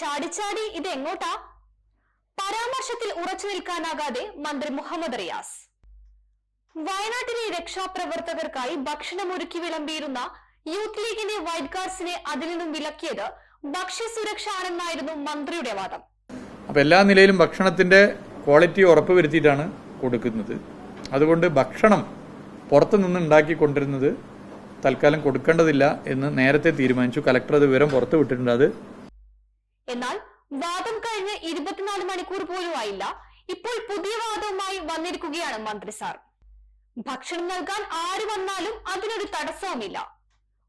ചാടിച്ചാടി ഇത് എങ്ങോട്ടാ? പരാമർശത്തിൽ ഉറച്ചു നിൽക്കാനാകാതെ മന്ത്രി മുഹമ്മദ് റിയാസ്. വയനാട്ടിലെ രക്ഷാപ്രവർത്തകർക്കായി ഭക്ഷണമൊരുക്കി വിളമ്പിയിരുന്ന യൂത്ത് ലീഗിന്റെ വൈറ്റ് ഗാർഡ്സിനെ അതിൽ നിന്നും വിലക്കിയത് ഭക്ഷ്യസുരക്ഷ ആണെന്നായിരുന്നു മന്ത്രിയുടെ വാദം. അപ്പൊ എല്ലാ നിലയിലും ഭക്ഷണത്തിന്റെ ക്വാളിറ്റി ഉറപ്പുവരുത്തിയിട്ടാണ് കൊടുക്കുന്നത്. അതുകൊണ്ട് ഭക്ഷണം പുറത്തു നിന്ന് ഉണ്ടാക്കി കൊണ്ടിരുന്നത് തൽക്കാലം കൊടുക്കേണ്ടതില്ല എന്ന് നേരത്തെ തീരുമാനിച്ചു. കലക്ടർ അത് വിവരം പുറത്തു വിട്ടിട്ടുണ്ട് അത് എന്നാൽ വാദം കഴിഞ്ഞ് ഇരുപത്തിനാല് മണിക്കൂർ പോലും ആയില്ല. ഇപ്പോൾ പുതിയ വാദവുമായി വന്നിരിക്കുകയാണ് മന്ത്രി സാർ. ഭക്ഷണം നൽകാൻ ആര് വന്നാലും അതിനൊരു തടസ്സവുമില്ല.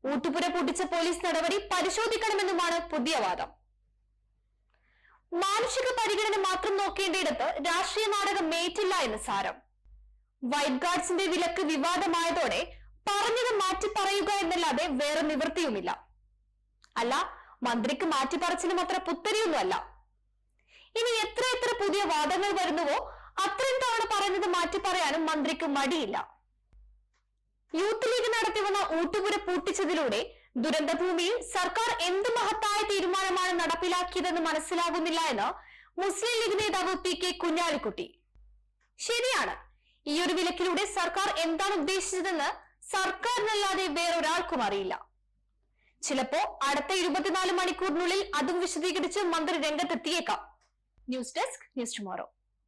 ഊട്ടുപുര പൊട്ടിച്ച പോലീസ് നടപടി പരിശോധിക്കണമെന്നുമാണ് പുതിയ വാദം. മാനുഷിക പരിഗണന മാത്രം നോക്കേണ്ടിയിടത്ത് രാഷ്ട്രീയ നാടകം മേറ്റില്ല എന്ന് സാരം. വൈറ്റ് ഗാർഡ്സിന്റെ വിലക്ക് വിവാദമായതോടെ പറഞ്ഞത് മാറ്റി പറയുക എന്നല്ലാതെ വേറെ നിവൃത്തിയുമില്ല. അല്ല മന്ത്രിക്ക് മാറ്റിപ്പറച്ചിലും അത്ര പുത്തരിയൊന്നുമല്ല. ഇനി എത്ര എത്ര പുതിയ വാദങ്ങൾ വരുന്നുവോ അത്രയും തവണ പറയുന്നത് മാറ്റി പറയാനും മന്ത്രിക്ക് മടിയില്ല. യൂത്ത് ലീഗ് നടത്തി വന്ന ഊട്ടുപുര പൂട്ടിച്ചതിലൂടെ ദുരന്തഭൂമിയിൽ സർക്കാർ എന്ത് മഹത്തായ തീരുമാനമാണ് നടപ്പിലാക്കിയതെന്ന് മനസ്സിലാകുന്നില്ല എന്ന് മുസ്ലിം ലീഗ് നേതാവ് പി കെ കുഞ്ഞാലിക്കുട്ടി. ശരിയാണ്. ഈ ഒരു വിലക്കിലൂടെ സർക്കാർ എന്താണ് ഉദ്ദേശിച്ചതെന്ന് സർക്കാരിനല്ലാതെ വേറൊരാൾക്കും അറിയില്ല. ചിലപ്പോ അടുത്ത ഇരുപത്തിനാല് മണിക്കൂറിനുള്ളിൽ അതും വിശദീകരിച്ച് മന്ത്രി രംഗത്തെത്തിയേക്കാം. News desk news tomorrow.